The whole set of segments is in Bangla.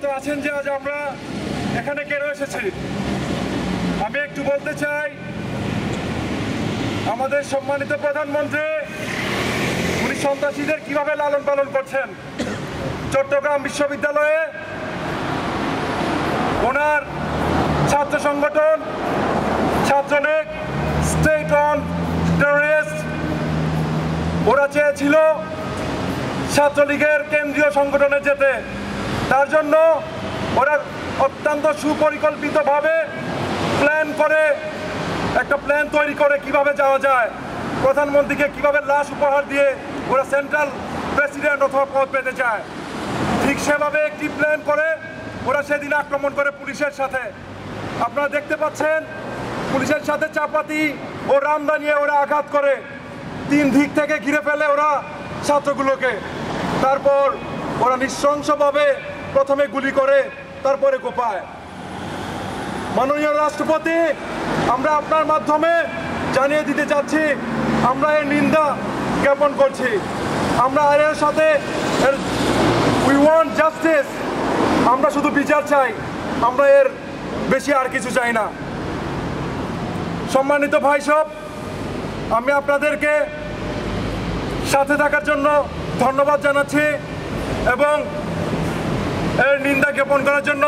অবগত আছেন যে আজ আমরা এখানে কেন এসেছি? আমি একটু বলতে চাই, আমাদের সম্মানিত প্রধানমন্ত্রী, উনি সন্ত্রাসীদের কীভাবে লালন পালন করছেন? চট্টগ্রাম বিশ্ববিদ্যালয়ে ওনার ছাত্র সংগঠন ছাত্রলীগ স্টেট অন টেররিস্ট ওরা চেয়েছিল ছাত্রলীগের কেন্দ্রীয় সংগঠনে যেতে। তার জন্য ওরা অত্যন্ত সুপরিকল্পিতভাবে প্ল্যান করে, একটা প্ল্যান তৈরি করে কীভাবে যাওয়া যায়। প্রধানমন্ত্রীকে কীভাবে লাশ উপহার দিয়ে ওরা সেন্ট্রাল প্রেসিডেন্ট অথবা পদ পেতে চায়। ঠিক সেভাবে একটি প্ল্যান করে ওরা সেদিন আক্রমণ করে পুলিশের সাথে। আপনারা দেখতে পাচ্ছেন, পুলিশের সাথে চাপাতি ও রামদা নিয়ে ওরা আঘাত করে। তিন দিক থেকে ঘিরে ফেলে ওরা ছাত্রগুলোকে। তারপর ওরা নৃশংসভাবে প্রথমে গুলি করে, তারপরে গোপায়। মাননীয় রাষ্ট্রপতি, আমরা আপনার মাধ্যমে জানিয়ে দিতে চাচ্ছি, আমরা এর নিন্দা জ্ঞাপন করছি। আমরা আর এর সাথে উই ওয়ান্ট জাস্টিস আমরা শুধু বিচার চাই, আমরা এর বেশি আর কিছু চাই না। সম্মানিত ভাই সব আমি আপনাদেরকে সাথে থাকার জন্য ধন্যবাদ জানাচ্ছি এবং নিন্দা জ্ঞাপন করার জন্য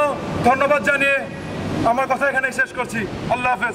ধন্যবাদ জানিয়ে আমার কথা এখানে শেষ করছি। আল্লাহ হাফেজ।